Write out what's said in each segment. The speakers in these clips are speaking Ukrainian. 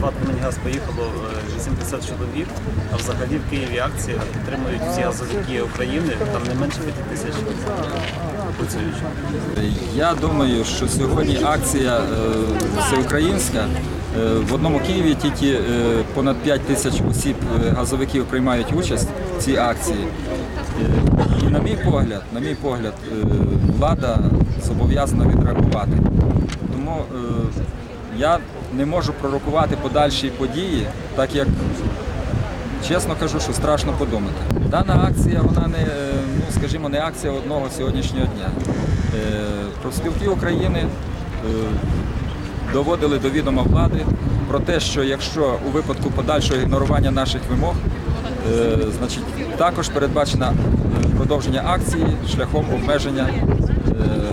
в Атоміньгаз поїхало е, 80 чоловік, а взагалі в Києві акція підтримують всі газовики України, там не менше 5 тисяч працюючих. Я думаю, що сьогодні акція е, всеукраїнська. Е, В одному Києві тільки е, понад 5 тисяч осіб е, газовиків приймають участь в цій акції. Е, І на мій погляд, на мій погляд, е, влада зобов'язана відреагувати. Тому е, я не можу пророкувати подальші події, так як Чесно кажу, що страшно подумати. Дана акція, вона не, е, ну скажімо, не акція одного сьогоднішнього дня. Е, Профспілки України е, доводили до відома влади про те, що якщо у випадку подальшого ігнорування наших вимог, значить також передбачено продовження акції шляхом обмеження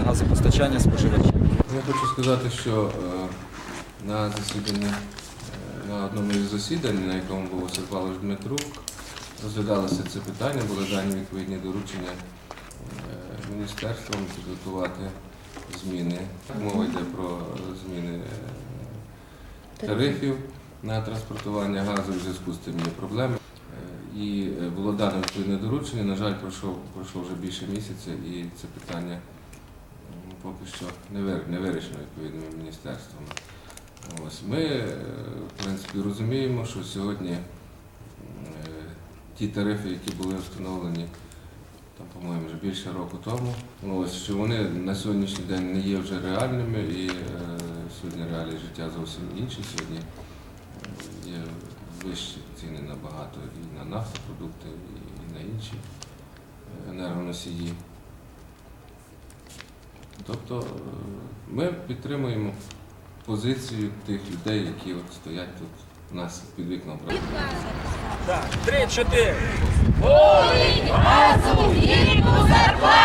газопостачання споживачів. Я хочу сказати, що на засіданні, е, на одному із засідань, на якому був Василь Дмитрук, розглядалося це питання, були дані відповідні доручення е, міністерством підготувати зміни. Мова йде про зміни е, тарифів на транспортування газу, в зв'язку з тим є проблеми. І було дано відповідне доручення. На жаль, пройшло, пройшло вже більше місяця, і це питання поки що не вирішено відповідними міністерствами. Ось ми, е, в принципі, розуміємо, що сьогодні е, ті тарифи, які були встановлені там, по-моєму, вже більше року тому, ось, що вони на сьогоднішній день не є вже реальними, і е, сьогодні реалії життя зовсім інші. Сьогодні є вищі ціни набагато і на нафтопродукти, і на інші енергоносії. Тобто ми підтримуємо позицію тих людей, які от стоять тут у нас під вікном. Три-чотири. Газу гідну зарплату!